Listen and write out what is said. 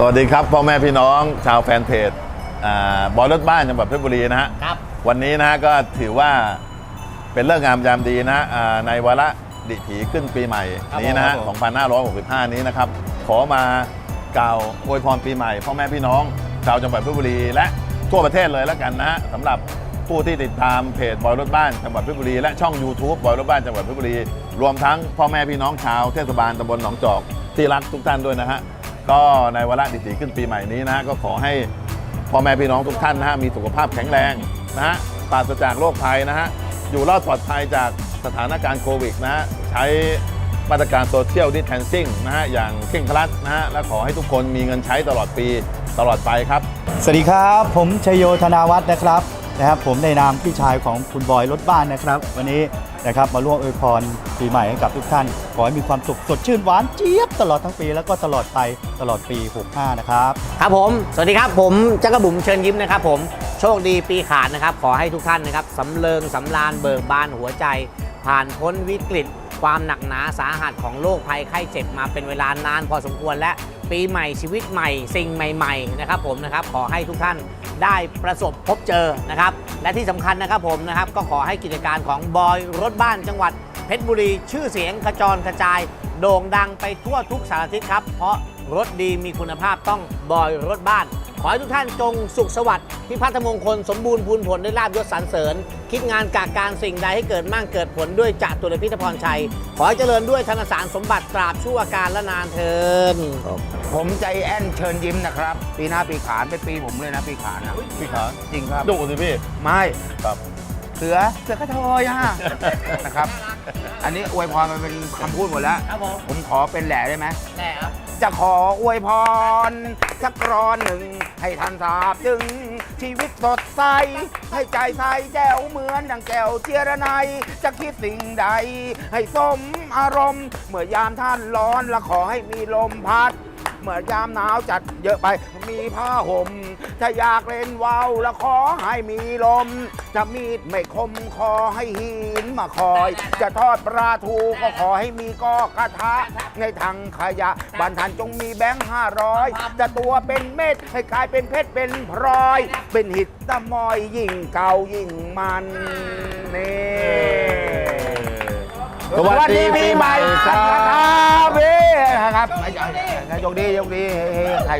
สวัสดีครับพ่อแม่พี่น้องชาวแฟนเพจอ่าบอยรถบ้านจังหวัดเพชรบุรีนะฮะครับวันนี้นะฮะก็ถือว่าเป็นเรื่องงามยามดีนะฮะอ่าในวาระดิถีขึ้นปีใหม่ครับนี้นะฮะผม2565 นี้นะครับ ขอมากล่าวอวยพรปีใหม่พ่อแม่พี่น้องชาวจังหวัดเพชรบุรี และทั่วประเทศเลยแล้วกันนะฮะสำหรับผู้ที่ติดตามเพจบอยรถบ้านจังหวัดเพชรบุรีและช่อง YouTube บอยรถบ้านจังหวัดเพชรบุรี รวมทั้งพ่อแม่พี่น้องชาวเทศบาลตำบลหนองจอกที่รักทุกท่านด้วยนะฮะ ก็ในวาระดิถีขึ้นปีใหม่นี้นะฮะก็ขอให้พ่อแม่พี่น้องทุกท่านนะฮะมีสุขภาพแข็งแรงนะฮะปราศจากโรคภัยนะฮะอยู่รอดปลอดภัยจากสถานการณ์โควิดนะฮะใช้มาตรการโซเชียลดิสแทนซิ่งนะฮะอย่างเคร่งครัดนะฮะและขอให้ทุกคนมีเงินใช้ตลอดปีตลอดไปครับ สวัสดีครับ ผมชยโยธนาวัฒน์นะครับ นะครับผมในนามพี่ชายของคุณบอยรถบ้านนะครับ วันนี้นะครับมาร่วมอวยพรปีใหม่ให้กับทุกท่าน ขอให้มีความสุขสดชื่นหวานเจี๊ยบตลอดทั้งปีแล้วก็ตลอดไปตลอดปี 65 นะครับ ครับผม สวัสดีครับผมจักรบุ๋มเชิญยิ้มนะครับผม โชคดีปีขาดนะครับ ขอให้ทุกท่านนะครับสำเริงสำราญเบิกบานหัวใจ ผ่านพ้นวิกฤต ความหนักหนาสาหัสของโรคภัยไข้เจ็บมาเป็นเวลานานพอสมควรและปีใหม่ชีวิตใหม่ สิ่งใหม่ๆนะครับผมนะครับขอให้ทุกท่านได้ประสบพบเจอนะครับ และที่สำคัญนะครับผมนะครับ ก็ขอให้กิจการของบอยรถบ้านจังหวัดเพชรบุรี ชื่อเสียงกระจรกระจาย โด่งดังไปทั่วทุกสารทิศครับ เพราะรถดีมีคุณภาพต้องบอยรถบ้าน ขอให้ทุกท่านจงสุขสวัสดิ์พิพัฒนมงคลสมบูรณ์พูนผลด้วยลาบยศสรรเสริญ คิดงานกาการสิ่งใดให้เกิดมั่งเกิดผลด้วยจตุรพิธพรชัย ขอให้เจริญด้วยธนสารสมบัติตราบชั่วการและนานเทินผมใจแอนเชิญยิ้มนะครับ ปีหน้าปีขานเป็นปีผมเลยนะปีขานนะพี่ขาจริงครับดุสิพี่ไม่ครับเสือเสือกระทอยอะนะครับ อันนี้อวยพรมันเป็นคำพูดหมดแล้ว ครับผมผมขอเป็นแหล่ได้ไหม แน่ครับ จะขออวยพร สักกรอนหนึ่ง ให้ท่านทราบจึง ชีวิตสดใส ให้ใจใสแจ๋วเหมือนดังแก้วเจยรไนยจะคิดสิ่งใด ให้สมอารมณ์ เมื่อยามท่านร้อนและขอให้มีลมพัด เมื่อยามหนาวจัดเยอะไป มีผ้าห่ม ถ้าอยากเล่นว่าวแล้วขอให้มีลม จะมีดไม่คมคอให้หินมาคอย จะทอดปลาทูก็ขอให้มีก็กระทะ ในถังขยะบันทันจงมีแบงค์ห้าร้อยจะตัวเป็นเม็ดให้กลายเป็นเพชรเป็นพลอย เป็นหิตตะมอยยิ่งเก่ายิ่งมันนี่ สวัสดีปีใหม่ครับครับพี่ ครับยกดียกดีเฮ้ยใคร